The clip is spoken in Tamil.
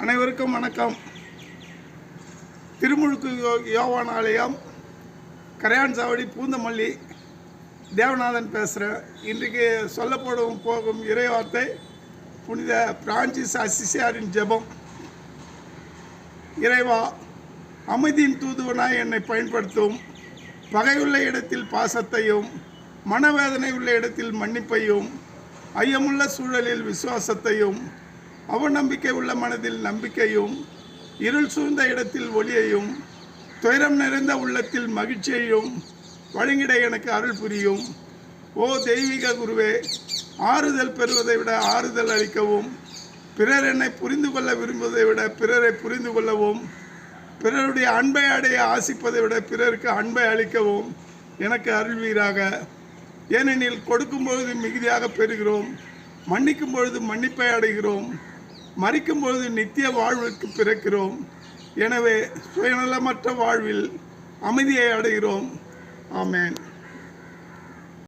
அனைவருக்கும் வணக்கம். திருமுழுக்கு யோ- யோவான் ஆலயம் கரையான் சாவடி பூந்தமல்லி தேவநாதன் பேசுகிறேன் இன்றைக்கு சொல்லப்படும் போகும் இறைவார்த்தை புனித பிரான்சிஸ் அசிசியாரின் ஜெபம். இறைவா அமைதியின் தூதுவனாய் என்னை பயன்படுத்தும். பகையுள்ள இடத்தில் பாசத்தையும் மனவேதனை உள்ள இடத்தில் மன்னிப்பையும் ஐயமுள்ள சூழலில் விசுவாசத்தையும் அவநம்பிக்கை உள்ள மனதில் நம்பிக்கையும் இருள் சூழ்ந்த இடத்தில் ஒளியையும் துயரம் நிறைந்த உள்ளத்தில் மகிழ்ச்சியையும் வழங்கிட எனக்கு அருள் புரியும். ஓ தெய்வீக குருவே ஆறுதல் பெறுவதை விட ஆறுதல் அளிக்கவும் பிறர் என்னை புரிந்து கொள்ள விரும்புவதை விட பிறரை புரிந்து கொள்ளவும் பிறருடைய அன்பை அடைய ஆசிப்பதை விட பிறருக்கு அன்பை அளிக்கவும் எனக்கு அருள்வீராக ஏனெனில் கொடுக்கும் பொழுது மிகுதியாக பெறுகிறோம் மன்னிக்கும் பொழுது மன்னிப்பை அடைகிறோம். மறிக்கும் பொழுது நித்திய வாழ்வுக்கு பிறக்கிறோம். எனவே சுயநலமற்ற வாழ்வில் அமைதியை அடைகிறோம். ஆமேன்.